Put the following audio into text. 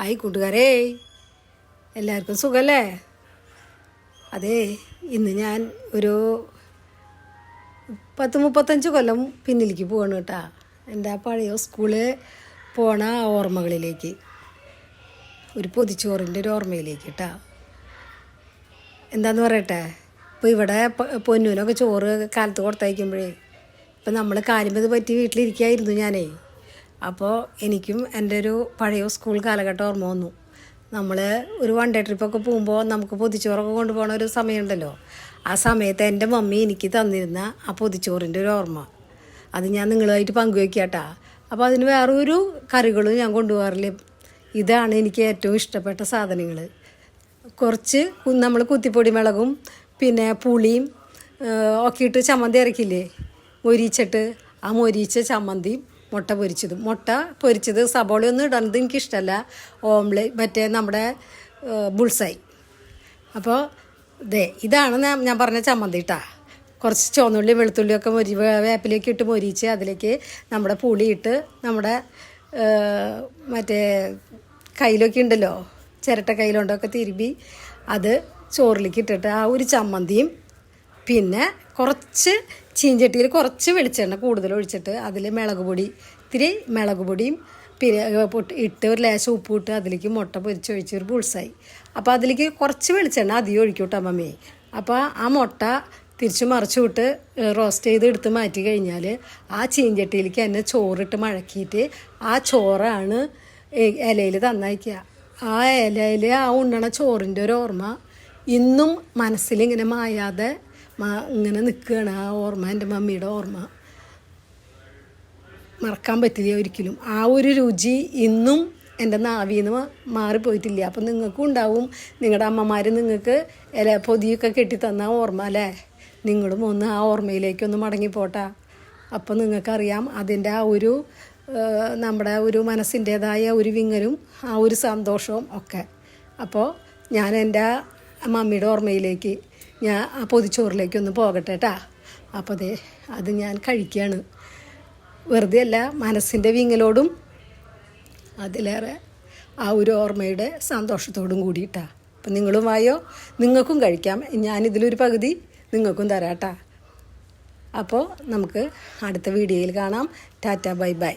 Hi കൂട്ടുകാരേ. എല്ലാവർക്കും സുഖമല്ലേ അതെ ഇന്ന് ഞാൻ ഒരു പത്ത് മുപ്പത്തഞ്ച് കൊല്ലം പിന്നിലേക്ക് പോവാണ് കേട്ടാ. എന്റെ ആ പഴയ സ്കൂൾ പോണ ഓർമ്മകളിലേക്ക് ഒരു പൊതിച്ചോറിന്റെ ഒരു ഓർമ്മയിലേക്ക് കേട്ടാ. എന്താന്ന് പറയട്ടെ? ഇപ്പോൾ ഇവിടെ പൊന്നൂനൊക്കെ ചോറ് കാലത്ത് കൊടുത്തയക്കുമ്പോഴേ ഇപ്പം നമ്മൾ കാര്യം പറ്റി വീട്ടിലിരിക്കായിരുന്നു ഞാനേ. അപ്പോൾ എനിക്കും എന്റെ ഒരു പഴയ സ്കൂൾ കാലഘട്ടം ഓർമ്മ വന്നു. നമ്മൾ ഒരു വൺ ഡേ ട്രിപ്പൊക്കെ പോകുമ്പോൾ നമുക്ക് പൊതിച്ചോറൊക്കെ കൊണ്ടുപോകണ ഒരു സമയമുണ്ടല്ലോ. ആ സമയത്ത് എന്റെ മമ്മി എനിക്ക് തന്നിരുന്ന ആ പൊതിച്ചോറിന്റെ ഒരു ഓർമ്മ. അത് ഞാൻ നിങ്ങളുമായിട്ട് പങ്കുവെക്കാട്ടാ. അപ്പോൾ അതിന് വേറെ ഒരു കറികളും ഞാൻ കൊണ്ടുപോകാറില്ല. ഇതാണ് എനിക്ക് ഏറ്റവും ഇഷ്ടപ്പെട്ട സാധനങ്ങൾ കുറച്ച് നമ്മൾ കുത്തിപ്പൊടി മുളകും പിന്നെ പുളിയും ഒക്കെ ഇട്ട് ചമ്മന്തി ഇറക്കില്ലേ മൊരിച്ചിട്ട്. ആ മൊരിച്ച ചമ്മന്തിയും മുട്ട പൊരിച്ചതും. മുട്ട പൊരിച്ചത് സബോളയൊന്നും ഇടണത് എനിക്കിഷ്ടമല്ല ഓംലെ മറ്റേ നമ്മുടെ ബുൾസായി. അപ്പോൾ ഇതേ ഇതാണ് ഞാൻ പറഞ്ഞ ചമ്മന്തി കേട്ടാ കുറച്ച് ചുവന്നുള്ളി വെളുത്തുള്ളിയൊക്കെ മൊരി വേപ്പിലേക്ക് ഇട്ട് മൊരിച്ച് അതിലേക്ക് നമ്മുടെ പുളി ഇട്ട് നമ്മുടെ മറ്റേ കയ്യിലൊക്കെ ഉണ്ടല്ലോ ചിരട്ട കയ്യിലുണ്ടൊക്കെ തിരുമ്പി അത് ചോറിലേക്ക് ഇട്ടിട്ട് ആ ഒരു ചമ്മന്തിയും പിന്നെ കുറച്ച് ചീഞ്ചട്ടിയിൽ കുറച്ച് വെളിച്ചെണ്ണ കൂടുതൽ ഒഴിച്ചിട്ട് അതിൽ മുളക് പൊടി ഇത്തിരി മുളക് പൊടിയും പിന്നെ ഇട്ട് ഒരു ലേശം ഉപ്പ് ഇട്ട് അതിലേക്ക് മുട്ട പൊരിച്ച് ഒഴിച്ച് ഒരു പുഴുസായി അപ്പോൾ അതിലേക്ക് കുറച്ച് വെളിച്ചെണ്ണ അധികം ഒഴിക്കും കേട്ടോ മമ്മി അപ്പോൾ ആ മുട്ട തിരിച്ചു മറിച്ചു വിട്ട് റോസ്റ്റ് ചെയ്ത് എടുത്ത് മാറ്റി കഴിഞ്ഞാൽ ആ ചീഞ്ചട്ടിയിലേക്ക് തന്നെ ചോറിട്ട് മഴക്കിയിട്ട് ആ ചോറാണ് ഇലയിൽ തന്നയക്കുക. ആ ഇലയിൽ ആ ഉണ്ണണ ചോറിന്റെ ഒരു ഓർമ്മ ഇന്നും മനസ്സിലിങ്ങനെ മായാതെ ഇങ്ങനെ നിൽക്കുകയാണ് ആ ഓർമ്മ എന്റെ മമ്മിയുടെ ഓർമ്മ. മറക്കാൻ പറ്റില്ല ഒരിക്കലും. ആ ഒരു രുചി ഇന്നും എന്റെ നാവിൽ നിന്ന് മാറിപ്പോയിട്ടില്ല. അപ്പം നിങ്ങൾക്കും ഉണ്ടാവും. നിങ്ങളുടെ അമ്മമാർ നിങ്ങൾക്ക് ഇല പൊതിയൊക്കെ കെട്ടിത്തന്ന ഓർമ്മ അല്ലേ? നിങ്ങളും ഒന്ന് ആ ഓർമ്മയിലേക്കൊന്ന് മടങ്ങിപ്പോട്ടെ. അപ്പം നിങ്ങൾക്കറിയാം അതിന്റെ ആ ഒരു നമ്മുടെ ഒരു മനസ്സിന്റേതായ ഒരു വിങ്ങലും ആ ഒരു സന്തോഷവും ഒക്കെ. അപ്പോൾ ഞാൻ എന്റെ മമ്മിയുടെ ഓർമ്മയിലേക്ക് ഞാൻ ആ പൊതിച്ചോറിലേക്ക് ഒന്ന് പോകട്ടെ കേട്ടാ അപ്പോൾ അതെ അത് ഞാൻ കഴിക്കുകയാണ് വെറുതെ അല്ല മനസ്സിന്റെ വിങ്ങലോടും അതിലേറെ ആ ഒരു ഓർമ്മയുടെ സന്തോഷത്തോടും കൂടിയിട്ടാ. അപ്പം നിങ്ങളും വായോ? നിങ്ങൾക്കും കഴിക്കാം. ഞാനിതിലൊരു പകുതി നിങ്ങൾക്കും തരാട്ടാ. അപ്പോൾ നമുക്ക് അടുത്ത വീഡിയോയിൽ കാണാം. Tata bye bye.